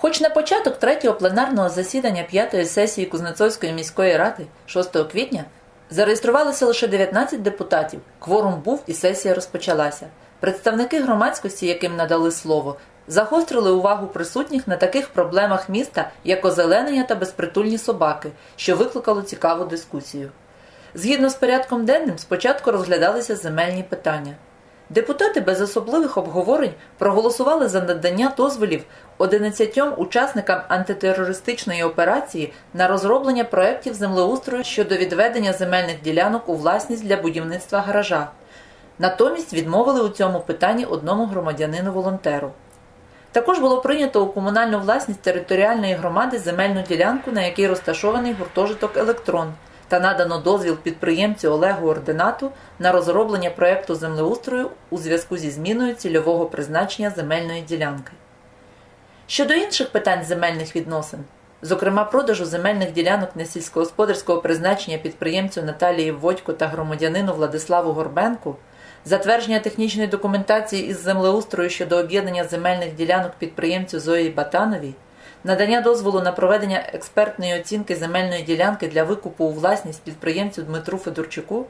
Хоч на початок третього пленарного засідання п'ятої сесії Кузнецовської міської ради 6 квітня зареєструвалося лише 19 депутатів, кворум був і сесія розпочалася. Представники громадськості, яким надали слово, загострили увагу присутніх на таких проблемах міста, як озеленення та безпритульні собаки, що викликало цікаву дискусію. Згідно з порядком денним, спочатку розглядалися земельні питання. Депутати без особливих обговорень проголосували за надання дозволів 11 учасникам антитерористичної операції на розроблення проєктів землеустрою щодо відведення земельних ділянок у власність для будівництва гаража. Натомість відмовили у цьому питанні одному громадянину-волонтеру. Також було прийнято у комунальну власність територіальної громади земельну ділянку, на якій розташований гуртожиток Електрон, та надано дозвіл підприємцю Олегу Ординату на розроблення проєкту землеустрою у зв'язку зі зміною цільового призначення земельної ділянки. Щодо інших питань земельних відносин, зокрема продажу земельних ділянок несільськогосподарського призначення підприємцю Наталії Водько та громадянину Владиславу Горбенку, затвердження технічної документації із землеустрою щодо об'єднання земельних ділянок підприємцю Зої Батановій, надання дозволу на проведення експертної оцінки земельної ділянки для викупу у власність підприємцю Дмитру Федорчуку,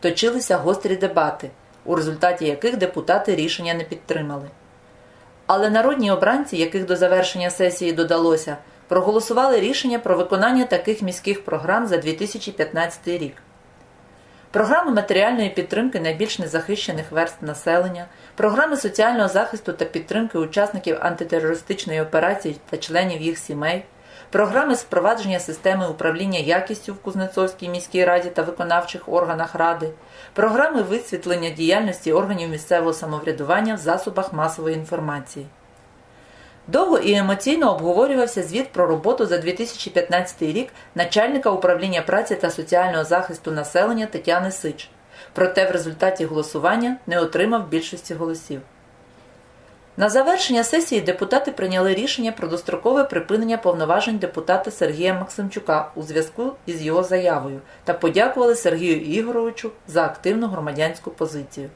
точилися гострі дебати, у результаті яких депутати рішення не підтримали. Але народні обранці, яких до завершення сесії додалося, проголосували рішення про виконання таких міських програм за 2015 рік. Програми матеріальної підтримки найбільш незахищених верств населення, програми соціального захисту та підтримки учасників антитерористичної операції та членів їх сімей, програми впровадження системи управління якістю в Кузнецовській міській раді та виконавчих органах ради, програми висвітлення діяльності органів місцевого самоврядування в засобах масової інформації. Довго і емоційно обговорювався звіт про роботу за 2015 рік начальника управління праці та соціального захисту населення Тетяни Сич. Проте в результаті голосування не отримав більшості голосів. На завершення сесії депутати прийняли рішення про дострокове припинення повноважень депутата Сергія Максимчука у зв'язку із його заявою та подякували Сергію Ігоровичу за активну громадянську позицію.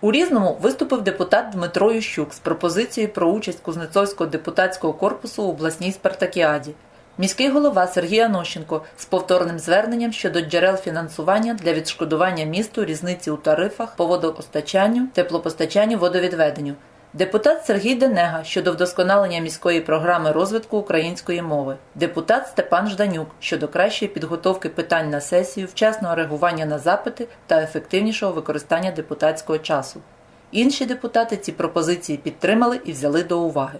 У Різному виступив депутат Дмитро Ющук з пропозицією про участь Кузнецовського депутатського корпусу у обласній спартакіаді. Міський голова Сергій Анощенко з повторним зверненням щодо джерел фінансування для відшкодування місту різниці у тарифах по водопостачанню, теплопостачанню, водовідведенню. Депутат Сергій Денега щодо вдосконалення міської програми розвитку української мови. Депутат Степан Жданюк щодо кращої підготовки питань на сесію, вчасного реагування на запити та ефективнішого використання депутатського часу. Інші депутати ці пропозиції підтримали і взяли до уваги.